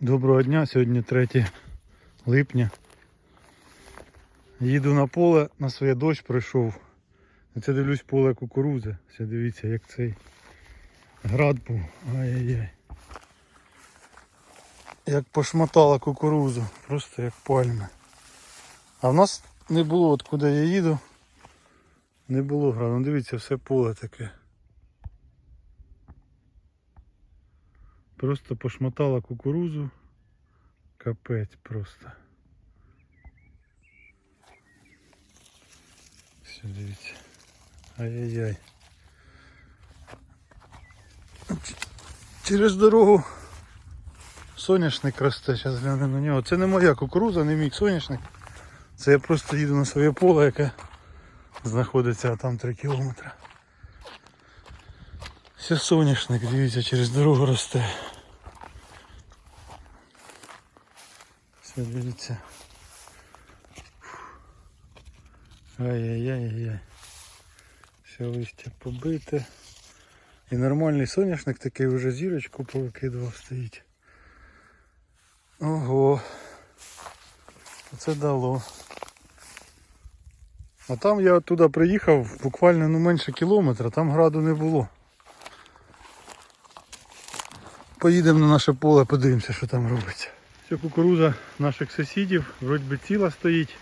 Доброго дня, сьогодні 3 липня. Їду на поле, на своє дощ прийшов. Це дивлюсь поле кукурузи. Все дивіться, як цей град був. Ай-яй-яй. Як пошмотала кукурузу, просто як пальми. А в нас не було, от куди я їду, не було граду. Ну, Дивіться, все поле таке. Просто пошмотала кукурузу. Капець просто. Все, дивіться. Ай-яй-яй. Через дорогу соняшник росте, зараз глянемо на нього. Це не моя кукуруза, не мій соняшник. Це я просто їду на своє поле, яке знаходиться там 3 кілометри. Все соняшник, дивіться, через дорогу росте. Все, дивіться. Ай-яй-яй-яй. Все листя побите. І нормальний соняшник такий вже зірочку повикидував стоїть. Ого. Це дало. А там я оттуда приїхав буквально ну, менше кілометра, там граду не було. Поїдемо на наше поле, подивимося, що там робиться. Це кукуруза наших сусідів, вроді би ціла стоїть.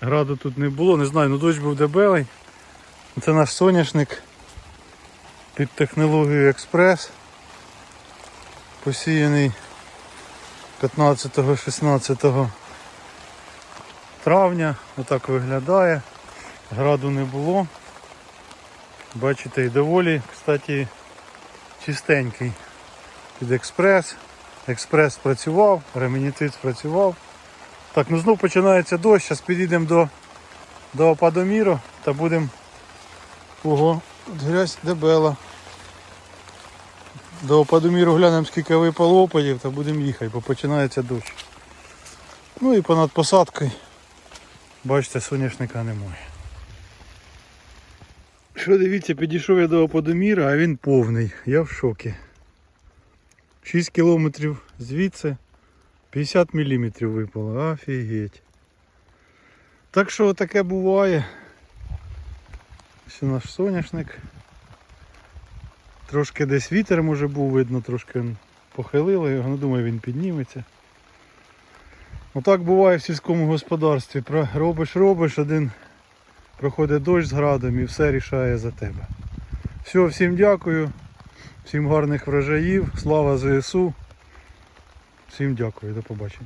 Граду тут не було, не знаю, ну дощ був дебелий. Це наш соняшник під технологією експрес. Посіяний 15-16 травня. Отак виглядає. Граду не було. Бачите, і доволі, кстати, чистенький під експрес. Експрес працював, ременітит працював. Так, ну знов починається дощ, зараз підійдемо до, до опадоміру та будемо. Ого, грязь дебела. До опадоміру глянемо, скільки випало опадів, та будемо їхати, бо починається дощ. Ну і понад посадкою, бачите, соняшника немає. Що дивіться, підійшов я до опадоміра, а він повний. Я в шокі. 6 кілометрів звідси 50 мм випало. Офігеть. Так що таке буває. Ось наш соняшник. Трошки десь вітер може був, видно, трошки похилило його, не думаю він підніметься. Отак буває в сільському господарстві. Робиш, робиш, один проходить дощ з градом і все рішає за тебе. Все, всім дякую. Всім гарних врожаїв, слава ЗСУ. Всім дякую, до побачення.